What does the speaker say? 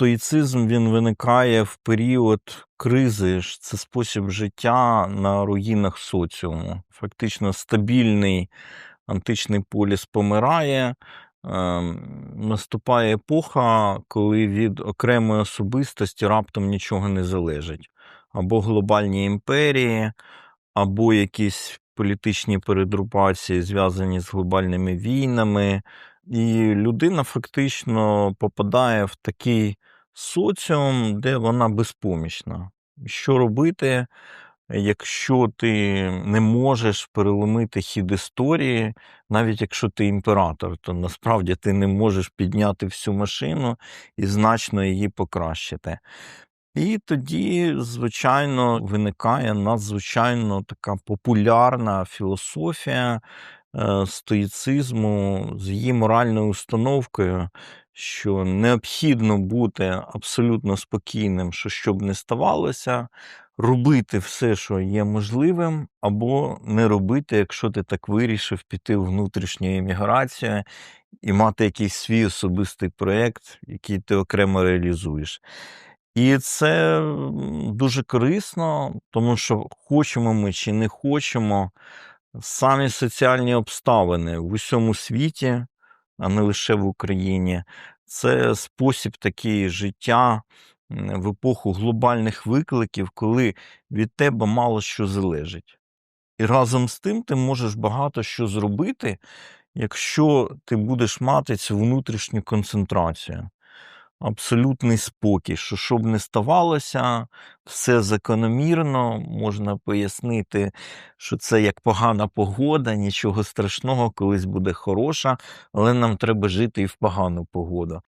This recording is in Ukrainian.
Стоїцизм він виникає в період кризи. Це спосіб життя на руїнах соціуму. Фактично стабільний античний поліс помирає. ем, Наступає епоха, коли від окремої особистості раптом нічого не залежить. Або глобальні імперії, або якісь політичні передрупації, зв'язані з глобальними війнами. І людина фактично попадає в такий соціум, де вона безпомічна. Що робити, якщо ти не можеш переломити хід історії, навіть якщо ти імператор, то насправді ти не можеш підняти всю машину і значно її покращити. І тоді, звичайно, виникає надзвичайно така популярна філософія е, стоїцизму з її моральною установкою, що необхідно бути абсолютно спокійним, що що б не ставалося, робити все, що є можливим, або не робити, якщо ти так вирішив піти в внутрішню еміграцію і мати якийсь свій особистий проєкт, який ти окремо реалізуєш. І це дуже корисно, тому що хочемо ми чи не хочемо, самі соціальні обставини в усьому світі, а не лише в Україні, це спосіб такий життя в епоху глобальних викликів, коли від тебе мало що залежить. І разом з тим ти можеш багато що зробити, якщо ти будеш мати цю внутрішню концентрацію абсолютний спокій, що що б не ставалося, все закономірно, можна пояснити, що це як погана погода, нічого страшного, колись буде хороша, але нам треба жити і в погану погоду.